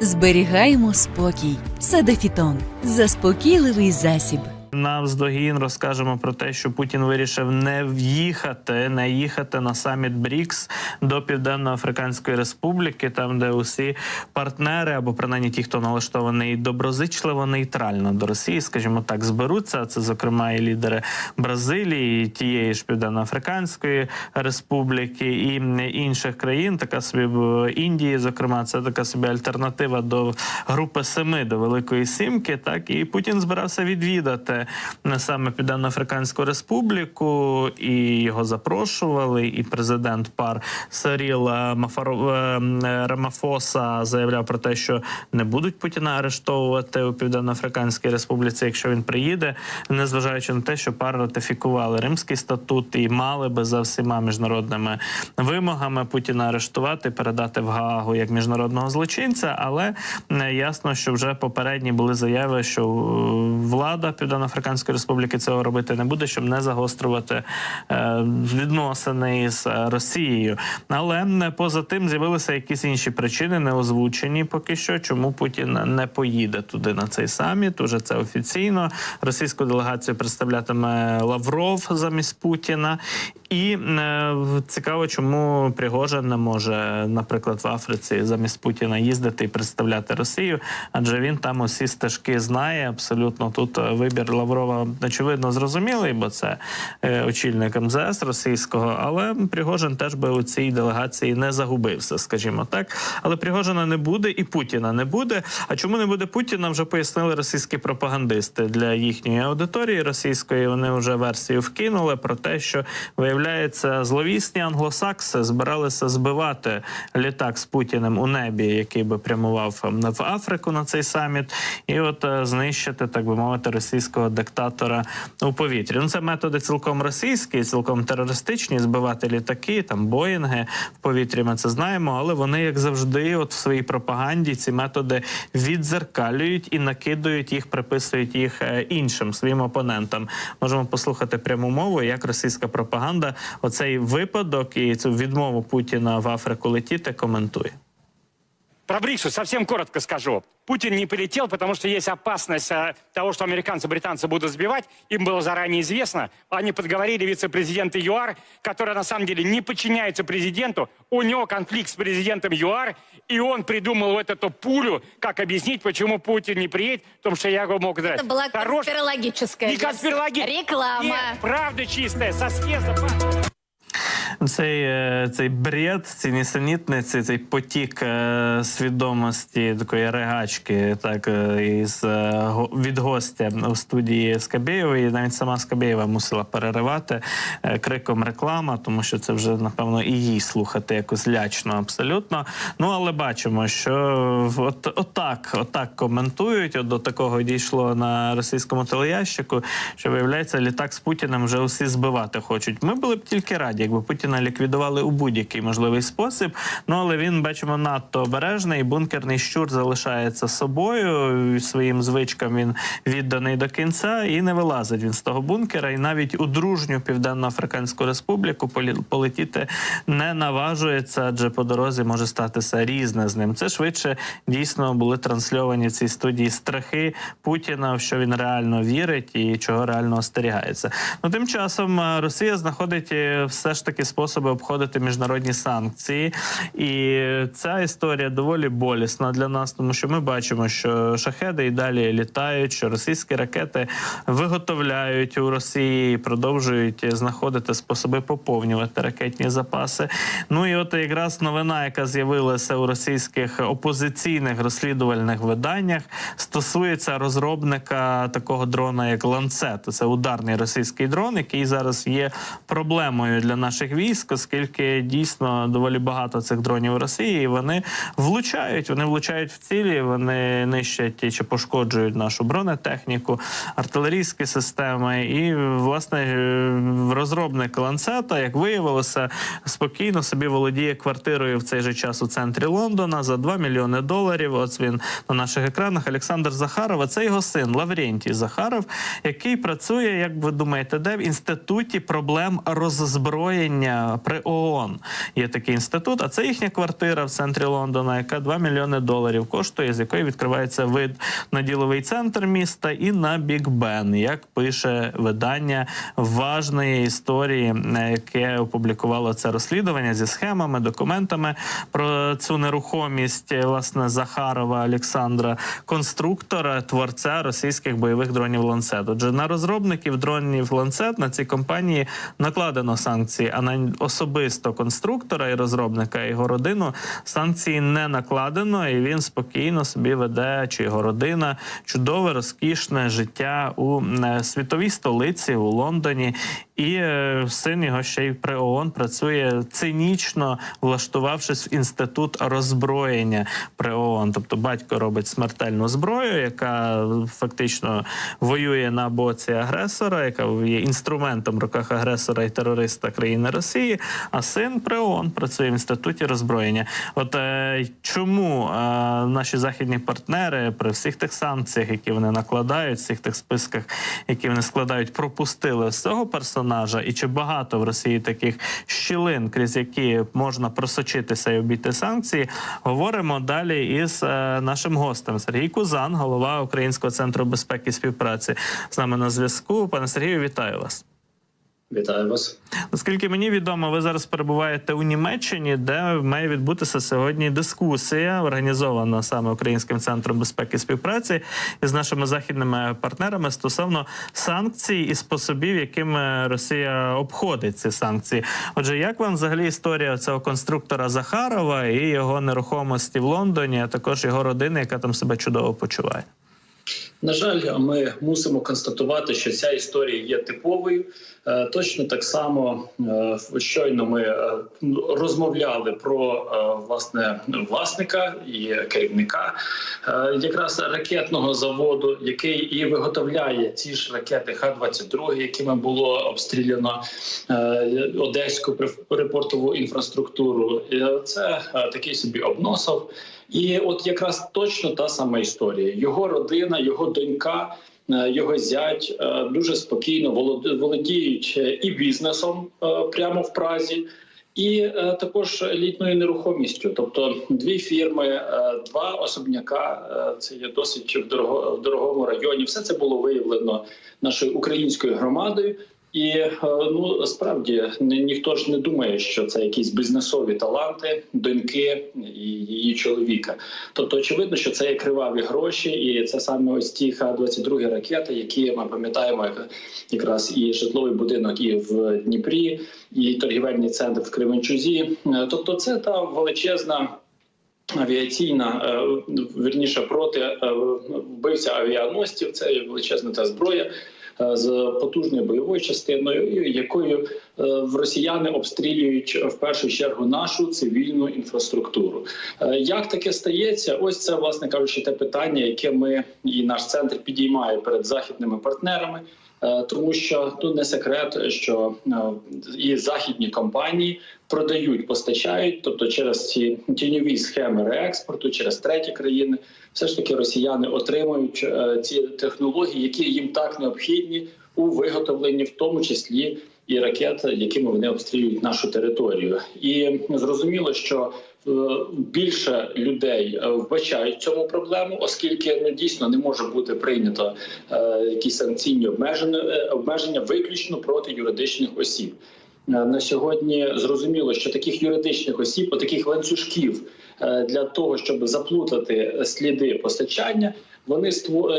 Зберігаємо спокій. Садефітон заспокійливий засіб. Навздогін розкажемо про те, що Путін вирішив не в'їхати, не їхати на саміт БРІКС до Південно-Африканської Республіки, там де усі партнери, або принаймні ті, хто налаштований доброзичливо нейтрально до Росії, скажімо так, зберуться. Це зокрема і лідери Бразилії, і тієї ж Південно-Африканської Республіки і інших країн. Така собі Індії, зокрема, це така собі альтернатива до групи семи до Великої Сімки. Так і Путін збирався відвідати саме Південно-Африканську Республіку, і його запрошували. І президент пар Саріл е, е, Рамафоса заявляв про те, що не будуть Путіна арештовувати у Південно-Африканській Республіці, якщо він приїде, незважаючи на те, що пар ратифікували Римський статут і мали би за всіма міжнародними вимогами Путіна арештувати, передати в Гаагу як міжнародного злочинця. Але е, ясно, що вже попередні були заяви, що е, влада Південно-Африканської Республіки цього робити не буде, щоб не загострювати е, відносини з Росією. Але поза тим з'явилися якісь інші причини, не озвучені поки що, чому Путін не поїде туди на цей саміт. Уже це офіційно. Російську делегацію представлятиме Лавров замість Путіна. І е, цікаво, чому Пригожин не може, наприклад, в Африці замість Путіна їздити і представляти Росію, адже він там усі стежки знає. Абсолютно тут вибір Лаврова очевидно зрозумілий, бо це е, очільник МЗС російського. Але Пригожин теж би у цій делегації не загубився, скажімо так. Але Пригожина не буде і Путіна не буде. А чому не буде Путіна? Вже пояснили російські пропагандисти для їхньої аудиторії російської. Вони вже версію вкинули про те, що виявляється зловісні англосакси збиралися збивати літак з Путіним у небі, який би прямував в Африку на цей саміт, і от е, знищити, так би мовити, російського диктатора у повітрі. Ну це методи цілком російські, цілком терористичні, збивати літаки, там боїнги в повітрі. Ми це знаємо, але вони, як завжди, от в своїй пропаганді ці методи відзеркалюють і накидують їх, приписують їх е, іншим своїм опонентам. Можемо послухати пряму мову, як російська пропаганда оцей випадок і цю відмову Путіна в Африку летіти коментує. Про БРИКСу совсем коротко скажу. Путин не полетел, потому что есть опасность э, того, что американцы, британцы будут сбивать. Им было заранее известно. Они подговорили вице-президента ЮАР, который на самом деле не подчиняется президенту. У него конфликт с президентом ЮАР, и он придумал вот эту пулю, как объяснить, почему Путин не приедет, потому что я его мог дать. Это была Хорош- конспирологическая Не конспирология. Реклама. Нет, правда чистая, со съезда. Цей, е, цей бред, ці нісенітниці, цей потік е, свідомості такої регачки, так е, із від гостя у студії Скабєєвої. Навіть сама Скабєєва мусила переривати криком реклама, тому що це вже напевно і їй слухати якось лячно абсолютно. Ну але бачимо, що от, отак, отак коментують. От до такого дійшло на російському телеящику, що виявляється, літак з Путіним вже усі збивати хочуть. Ми були б тільки раді, якби Путіна ліквідували у будь-який можливий спосіб. Ну але він бачимо надто обережний. Бункерний щур залишається собою. Своїм звичкам він відданий до кінця і не вилазить він з того бункера. І навіть у дружню південно-африканську республіку полетіти не наважується, адже по дорозі може статися різне з ним. Це швидше дійсно були трансльовані в цій студії страхи Путіна, в що він реально вірить і чого реально остерігається. Ну тим часом е, Росія знаходить е, все ж таки способи обходити міжнародні санкції, і ця історія доволі болісна для нас, тому що ми бачимо, що шахеди і далі літають, що російські ракети виготовляють у Росії, і продовжують знаходити способи поповнювати ракетні запаси. Ну і от якраз новина, яка з'явилася у російських опозиційних розслідувальних виданнях, стосується розробника такого дрона, як ланцет. Це ударний російський дрон, який зараз є проблемою для наших військ, оскільки дійсно доволі багато цих дронів у Росії. і Вони влучають, вони влучають в цілі, вони нищать чи пошкоджують нашу бронетехніку, артилерійські системи. І власне е, розробник ланцета, як виявилося, спокійно собі володіє квартирою в цей же час у центрі Лондона за 2 мільйони доларів. Ось він на наших екранах. Олександр Захаров. а Це його син Лаврентій Захаров, який працює, як ви думаєте, де в інституті проблем роззброєння при ООН є такий інститут. А це їхня квартира в центрі Лондона, яка 2 мільйони доларів коштує, з якої відкривається вид на діловий центр міста і на Біг Бен, як пише видання важної історії, яке опублікувало це розслідування зі схемами, документами про цю нерухомість власне Захарова Олександра, конструктора, творця російських бойових дронів Ланцет. Отже, на розробників дронів Ланцет на цій компанії накладено санкції, а на особисто конструктора і розробника його родину санкції не накладено, і він спокійно собі веде чи його родина чудове розкішне життя у е, світовій столиці у Лондоні. І е, син його ще й при ООН працює цинічно, влаштувавшись в інститут роззброєння при ООН. Тобто батько робить смертельну зброю, яка фактично воює на боці агресора, яка є інструментом в руках агресора і терориста країни Росії. А син при ООН працює в інституті роззброєння. От е, чому е, наші західні партнери при всіх тих санкціях, які вони накладають, всіх тих списках, які вони складають, пропустили з цього персонажа, і чи багато в Росії таких щілин, крізь які можна просочитися і обійти санкції? Говоримо далі із е, нашим гостем Сергій Кузан, голова Українського центру безпеки і співпраці, з нами на зв'язку. Пане Сергію, вітаю вас. Вітаю вас. Наскільки мені відомо, ви зараз перебуваєте у Німеччині, де має відбутися сьогодні дискусія, організована саме Українським центром безпеки і співпраці із нашими західними партнерами стосовно санкцій і способів, якими Росія обходить ці санкції. Отже, як вам взагалі історія цього конструктора Захарова і його нерухомості в Лондоні, а також його родини, яка там себе чудово почуває? На жаль, ми мусимо констатувати, що ця історія є типовою. Е, Точно так само е, щойно ми е, розмовляли про власне власника і керівника якраз ракетного заводу, який і виготовляє ці ж ракети Х-22, якими було обстріляно одеську припортову інфраструктуру. Це такий собі обносов. І от якраз точно та сама історія. Його родина, його донька, е, його зять е, дуже спокійно волод- володіють е, і бізнесом прямо в Празі. І також літною нерухомістю, тобто дві фірми, два особняка. Це є досить в дорогому районі. Все це було виявлено нашою українською громадою. І е, ну справді ні- ніхто ж не думає, що це якісь бізнесові таланти доньки і її чоловіка. Тобто, очевидно, що це є криваві гроші, і це саме ось ті Х-22 ракети, які ми пам'ятаємо, як якраз і житловий будинок і в Дніпрі, і торгівельний центр в Кременчузі. Е, Тобто, це та величезна. Авіаційна е, верніше проти вбивця авіаносців. Це величезна та зброя з потужною бойовою частиною, якою е, росіяни обстрілюють в першу чергу нашу цивільну інфраструктуру. Е, Як таке стається? Ось це власне кажучи, те питання, яке ми і наш центр підіймає перед західними партнерами. Е, Тому що тут не секрет, що е, і західні компанії продають, постачають, тобто через ці тіньові схеми реекспорту, через треті країни, все ж таки росіяни отримують е, ці технології, які їм так необхідні у виготовленні, в тому числі і ракет, якими вони обстрілюють нашу територію. І зрозуміло, що більше людей е, вбачають цьому проблему, оскільки ну дійсно не може бути прийнято е, якісь санкційні обмеження, е, обмеження виключно проти юридичних осіб. Е, На сьогодні зрозуміло, що таких юридичних осіб, таких ланцюжків е, для того, щоб заплутати сліди постачання, вони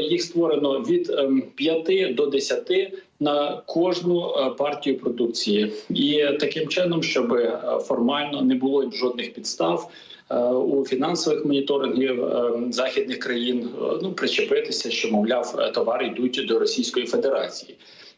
їх створено від 5 до 10 на кожну е, партію продукції, і таким чином, щоб е, формально не було жодних підстав. е, У фінансових моніторингів е, західних країн е, ну причепитися, що мовляв е, товари йдуть до Російської Федерації.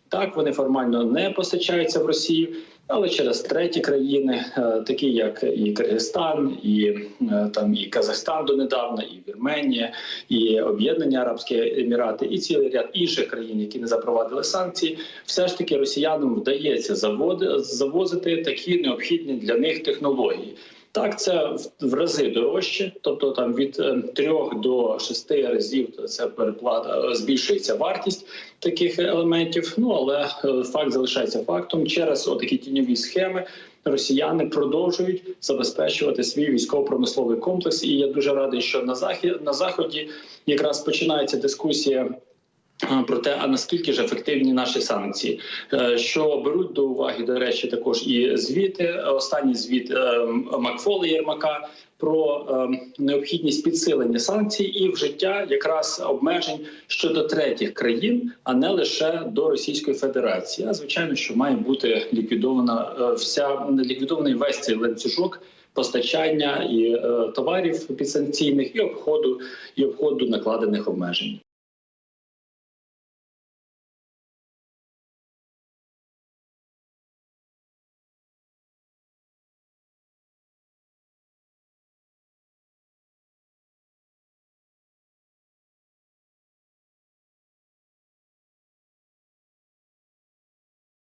Так, вони формально не постачаються в Росію, але через треті країни, е, такі як і Киргизстан, і е, там і Казахстан донедавна, і Вірменія, і Об'єднані Арабські Емірати, і цілий ряд інших країн, які не запровадили санкції, все ж таки росіянам вдається заводи завозити такі необхідні для них технології. Так, це в- рази дорожче, тобто там від е, трьох до шести разів це переплата е, збільшується вартість таких елементів. Ну але е, факт залишається фактом. Через отакі тіньові схеми росіяни продовжують забезпечувати свій військово-промисловий комплекс. І я дуже радий, що на захід на заході якраз починається дискусія. Е, Про те, а наскільки ж ефективні наші санкції, Е, що беруть до уваги, до речі, також і звіти. Останній звіт е, Макфола Єрмака про необхідність підсилення санкцій і вжиття якраз обмежень щодо третіх країн, а не лише до Російської Федерації. А звичайно, що має бути ліквідована вся ліквідований весь цей ланцюжок постачання і товарів підсанкційних і обходу і обходу накладених обмежень.